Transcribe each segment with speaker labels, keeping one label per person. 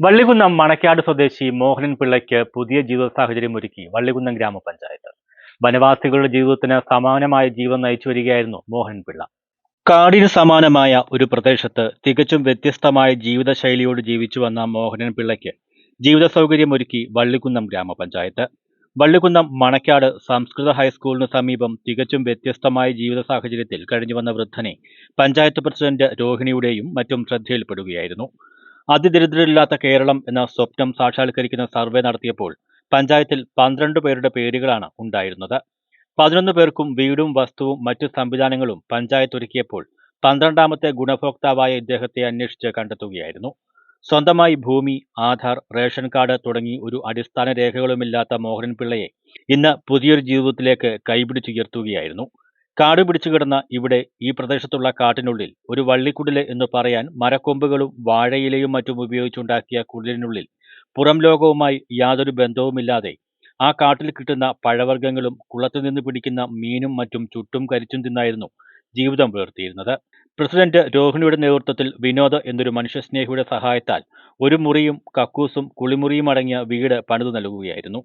Speaker 1: വള്ളികുന്നം മണക്കാട് സ്വദേശി മോഹനൻ പിള്ളയ്ക്ക് പുതിയ ജീവിത സാഹചര്യം ഒരുക്കി വള്ളികുന്നം ഗ്രാമപഞ്ചായത്ത്. വനവാസികളുടെ ജീവിതത്തിന് സമാനമായ ജീവൻ നയിച്ചു വരികയായിരുന്നു മോഹൻ പിള്ള. കാടിന് സമാനമായ ഒരു പ്രദേശത്ത് തികച്ചും വ്യത്യസ്തമായ ജീവിതശൈലിയോട് ജീവിച്ചു വന്ന മോഹനൻ പിള്ളയ്ക്ക് ജീവിത സൗകര്യം ഒരുക്കി വള്ളികുന്നം ഗ്രാമപഞ്ചായത്ത്. വള്ളികുന്നം മണക്കാട് സംസ്കൃത ഹൈസ്കൂളിന് സമീപം തികച്ചും വ്യത്യസ്തമായ ജീവിത സാഹചര്യത്തിൽ കഴിഞ്ഞുവന്ന വൃദ്ധനെ പഞ്ചായത്ത് പ്രസിഡന്റ് രോഹിണിയുടെയും മറ്റും ശ്രദ്ധയിൽപ്പെടുകയായിരുന്നു. അതിദരിദ്രരില്ലാത്ത കേരളം എന്ന സ്വപ്നം സാക്ഷാത്കരിക്കുന്ന സർവേ നടത്തിയപ്പോൾ പഞ്ചായത്തിൽ പന്ത്രണ്ട് പേരുടെ പേരുകളാണ് ഉണ്ടായിരുന്നത്. പതിനൊന്ന് പേർക്കും വീടും വസ്തുവും മറ്റു സംവിധാനങ്ങളും പഞ്ചായത്ത് ഒരുക്കിയപ്പോൾ പന്ത്രണ്ടാമത്തെ ഗുണഭോക്താവായ ഇദ്ദേഹത്തെ അന്വേഷിച്ച് കണ്ടെത്തുകയായിരുന്നു. സ്വന്തമായി ഭൂമി ആധാർ റേഷൻ കാർഡ് തുടങ്ങി ഒരു അടിസ്ഥാന രേഖകളുമില്ലാത്ത മോഹൻ പിള്ളയെ ഇന്ന് പുതിയൊരു ജീവിതത്തിലേക്ക് കൈപിടിച്ചുയർത്തുകയായിരുന്നു കാട് പിടിച്ചു കിടന്ന ഇവിടെ ഈ പ്രദേശത്തുള്ള കാട്ടിനുള്ളിൽ ഒരു വള്ളിക്കുടിൽ എന്ന് പറയാൻ മരക്കൊമ്പുകളും വാഴയിലയും മറ്റും ഉപയോഗിച്ചുണ്ടാക്കിയ കുടിലിനുള്ളിൽ പുറം ലോകവുമായി യാതൊരു ബന്ധവുമില്ലാതെ ആ കാട്ടിൽ കിട്ടുന്ന പഴവർഗങ്ങളും കുളത്തു നിന്ന് പിടിക്കുന്ന മീനും മറ്റും ചുട്ടും കരിച്ചും തിന്നായിരുന്നു ജീവിതം പുലർത്തിയിരുന്നത് പ്രസിഡന്റ് രോഹിണിയുടെ നേതൃത്വത്തിൽ വിനോദ് എന്നൊരു മനുഷ്യസ്നേഹിയുടെ സഹായത്താൽ ഒരു മുറിയും കക്കൂസും കുളിമുറിയും അടങ്ങിയ വീട് പണിതു നൽകുകയായിരുന്നു.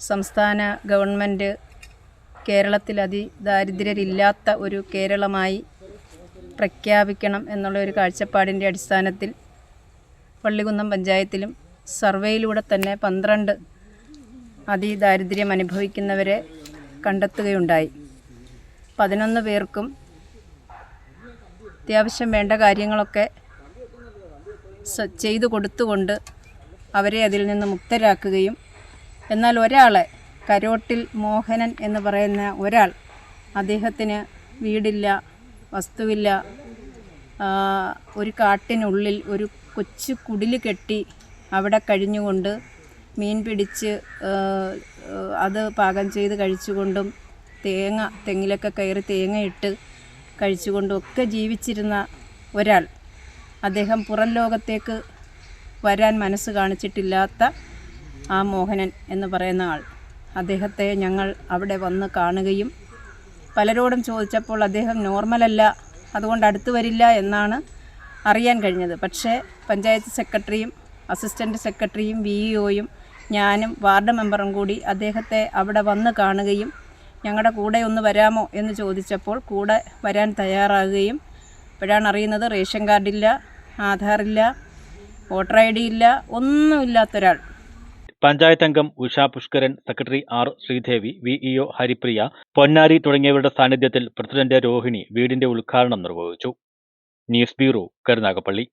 Speaker 2: സംസ്ഥാന ഗവൺമെന്റ് കേരളത്തിൽ അതിദാരിദ്ര്യരില്ലാത്ത ഒരു കേരളമായി പ്രഖ്യാപിക്കണം എന്നുള്ള ഒരു കാഴ്ചപ്പാടിന്റെ അടിസ്ഥാനത്തിൽ പള്ളികുന്നം പഞ്ചായത്തിലും സർവേയിലൂടെ തന്നെ പന്ത്രണ്ട് അതിദാരിദ്ര്യം അനുഭവിക്കുന്നവരെ കണ്ടെത്തുകയുണ്ടായി. പതിനൊന്ന് പേർക്കും അത്യാവശ്യം വേണ്ട കാര്യങ്ങളൊക്കെ ചെയ്തു കൊടുത്തുകൊണ്ട് അവരെ അതിൽ നിന്ന് മുക്തരാക്കുകയും എന്നാൽ ഒരാളെ കരോട്ടിൽ മോഹനൻ എന്ന് പറയുന്ന ഒരാൾ അദ്ദേഹത്തിന് വീടില്ല വസ്തുവില്ല. ഒരു കാട്ടിനുള്ളിൽ ഒരു കൊച്ചു കുടിൽ കെട്ടി അവിടെ കഴിഞ്ഞുകൊണ്ട് മീൻ പിടിച്ച് അത് പാകം ചെയ്ത് കഴിച്ചുകൊണ്ടും തേങ്ങ തെങ്ങിലൊക്കെ കയറി തേങ്ങയിട്ട് കഴിച്ചുകൊണ്ടും ഒക്കെ ജീവിച്ചിരുന്ന ഒരാൾ. അദ്ദേഹം പുറം ലോകത്തേക്ക് വരാൻ മനസ്സ് കാണിച്ചിട്ടില്ലാത്ത ആ മോഹനൻ എന്ന് പറയുന്ന ആൾ. അദ്ദേഹത്തെ ഞങ്ങൾ അവിടെ വന്ന് കാണുകയും പലരോടും ചോദിച്ചപ്പോൾ അദ്ദേഹം നോർമലല്ല അതുകൊണ്ട് അടുത്ത് വരില്ല എന്നാണ് അറിയാൻ കഴിഞ്ഞത്. പക്ഷേ പഞ്ചായത്ത് സെക്രട്ടറിയും അസിസ്റ്റന്റ് സെക്രട്ടറിയും വി ഇഒയും ഞാനും വാർഡ് മെമ്പറും കൂടി അദ്ദേഹത്തെ അവിടെ വന്ന് കാണുകയും ഞങ്ങളുടെ കൂടെ ഒന്ന് വരാമോ എന്ന് ചോദിച്ചപ്പോൾ കൂടെ വരാൻ തയ്യാറാകുകയും ഇപ്പോഴാണ് അറിയുന്നത് റേഷൻ കാർഡില്ല ആധാറില്ല വോട്ടർ ഐ ഡി ഇല്ല ഒന്നുമില്ലാത്തൊരാൾ.
Speaker 1: പഞ്ചായത്ത് അംഗം Usha Pushkaran secretary R Sreedevi VEO Haripriya Ponnari തുടങ്ങിയവരുടെ സാന്നിധ്യത്തിൽ പ്രസിഡന്റ് രോഹിണി വീടിന്റെ ഉദ്ഘാടനം നിർവഹിച്ചു. News bureau Karunagappally.